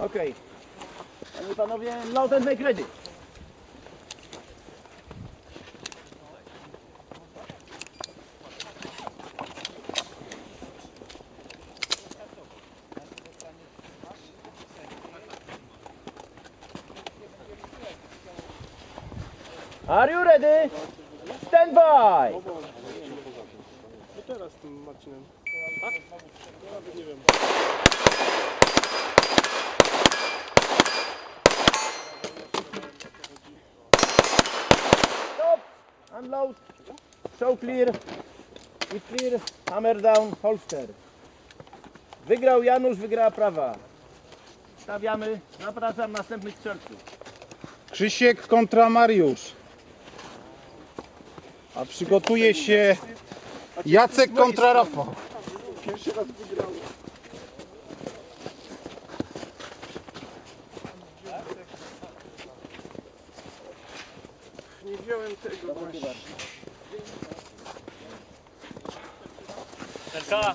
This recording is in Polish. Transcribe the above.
Okej. I panowie, load and make ready. Are you ready? Stand by! I teraz z tym Marcinem. Tak? Nie wiem. Unload. Show clear. I clear. Hammer down. Holster. Wygrał Janusz, wygrała prawa. Stawiamy. Zapraszam następnych strzelców. Krzysiek kontra Mariusz. A przygotuje się Jacek kontra Rafał. Pierwszy raz wygrałem. Nie wziąłem tego właśnie. Terka,